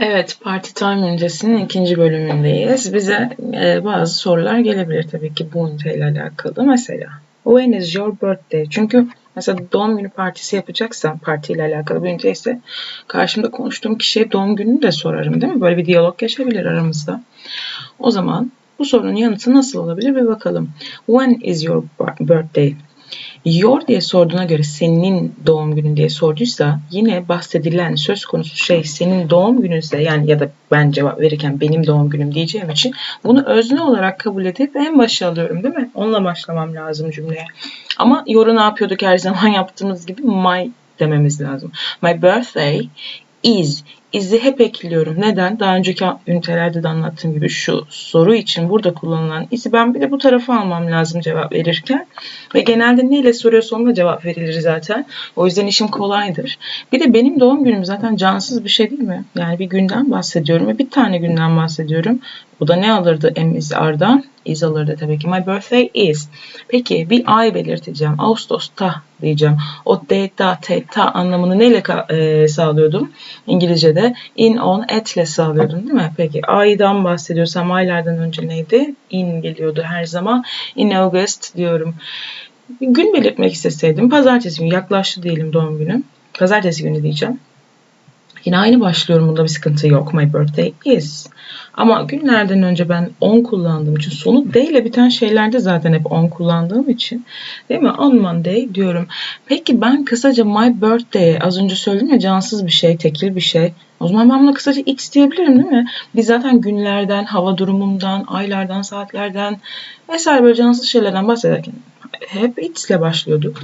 Evet, Party Time öncesinin ikinci bölümündeyiz. Bize e, bazı sorular gelebilir tabii ki bu üniteyle alakalı. Mesela, when is your birthday? Çünkü mesela doğum günü partisi yapacaksam, partiyle alakalı bir ünite ise karşımda konuştuğum kişiye doğum gününü de sorarım değil mi? Böyle bir diyalog geçebilir aramızda. O zaman bu sorunun yanıtı nasıl olabilir bir bakalım. When is your birthday? Your diye sorduğuna göre senin doğum günün diye sorduysa yine bahsedilen söz konusu şey senin doğum gününse yani ya da ben cevap verirken benim doğum günüm diyeceğim için bunu özne olarak kabul edip en başa alıyorum değil mi? Onunla başlamam lazım cümleye. Ama yoru ne yapıyorduk her zaman yaptığımız gibi my dememiz lazım. My birthday is. Is'i hep ekliyorum. Neden? Daha önceki ünitelerde de anlattığım gibi şu soru için burada kullanılan is'i ben bir de bu tarafa almam lazım cevap verirken. Ve genelde neyle soruyorsa onunla cevap verilir zaten. O yüzden işim kolaydır. Bir de benim doğum günüm zaten cansız bir şey değil mi? Yani bir günden bahsediyorum ve bir tane günden bahsediyorum. Bu da ne alırdı M is R'dan? Is alırdı tabii ki. My birthday is. Peki bir ay belirteceğim. Ağustos'ta diyeceğim. O D, da, ta anlamını neyle e, sağlıyordum? İngilizce'de in, on, etle sağlıyordum değil mi? Peki aydan bahsediyorsam aylardan önce neydi? In geliyordu her zaman. In August diyorum. Gün belirtmek isteseydim. Pazartesi günü yaklaştı diyelim doğum günüm. Pazartesi günü diyeceğim. Yine aynı başlıyorum. Bunda bir sıkıntı yok. My birthday is. Ama günlerden önce ben on kullandığım için sonu D ile biten şeylerde zaten hep on kullandığım için değil mi? On Monday diyorum. Peki ben kısaca my birthday az önce söyledim ya cansız bir şey, tekil bir şey. O zaman ben buna kısaca X diyebilirim değil mi? Biz zaten günlerden, hava durumundan, aylardan, saatlerden vesaire böyle cansız şeylerden bahsederken hep ile başlıyorduk.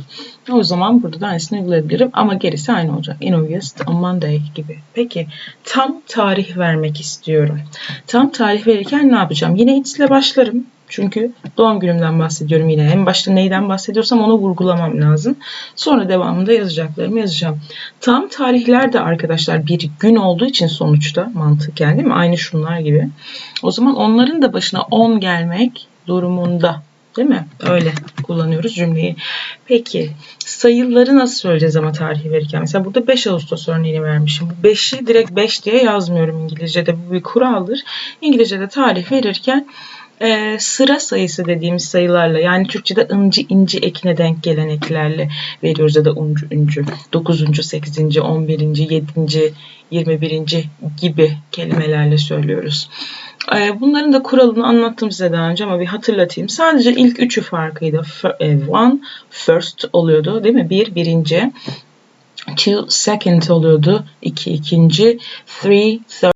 O zaman burada da aynısını uygulayabilirim ama gerisi aynı olacak. In August, on Monday gibi. Peki tam tarih vermek istiyorum. Tam tarih verirken ne yapacağım? Yine ile başlarım. Çünkü doğum günümden bahsediyorum yine. En başta neyden bahsediyorsam onu vurgulamam lazım. Sonra devamında yazacaklarımı yazacağım. Tam tarihler de arkadaşlar bir gün olduğu için sonuçta mantıken değil mi? Aynı şunlar gibi. O zaman onların da başına 10 gelmek durumunda. Değil mi? Öyle kullanıyoruz cümleyi. Peki sayıları nasıl söyleyeceğiz ama tarihi verirken? Mesela burada 5 Ağustos örneğini vermişim. Bu 5'i direkt 5 diye yazmıyorum İngilizce'de. Bu bir kuraldır. İngilizce'de tarih verirken e, sıra sayısı dediğimiz sayılarla yani Türkçe'de ıncı inci ekine denk gelen eklerle veriyoruz ya da uncu üncü 9. 8. 11. 7. 21. gibi kelimelerle söylüyoruz. E, bunların da kuralını anlattım size daha önce ama bir hatırlatayım. Sadece ilk üçü farkıydı. E, one, first oluyordu değil mi? Bir, birinci. Two, second oluyordu. İki, ikinci. Three, third.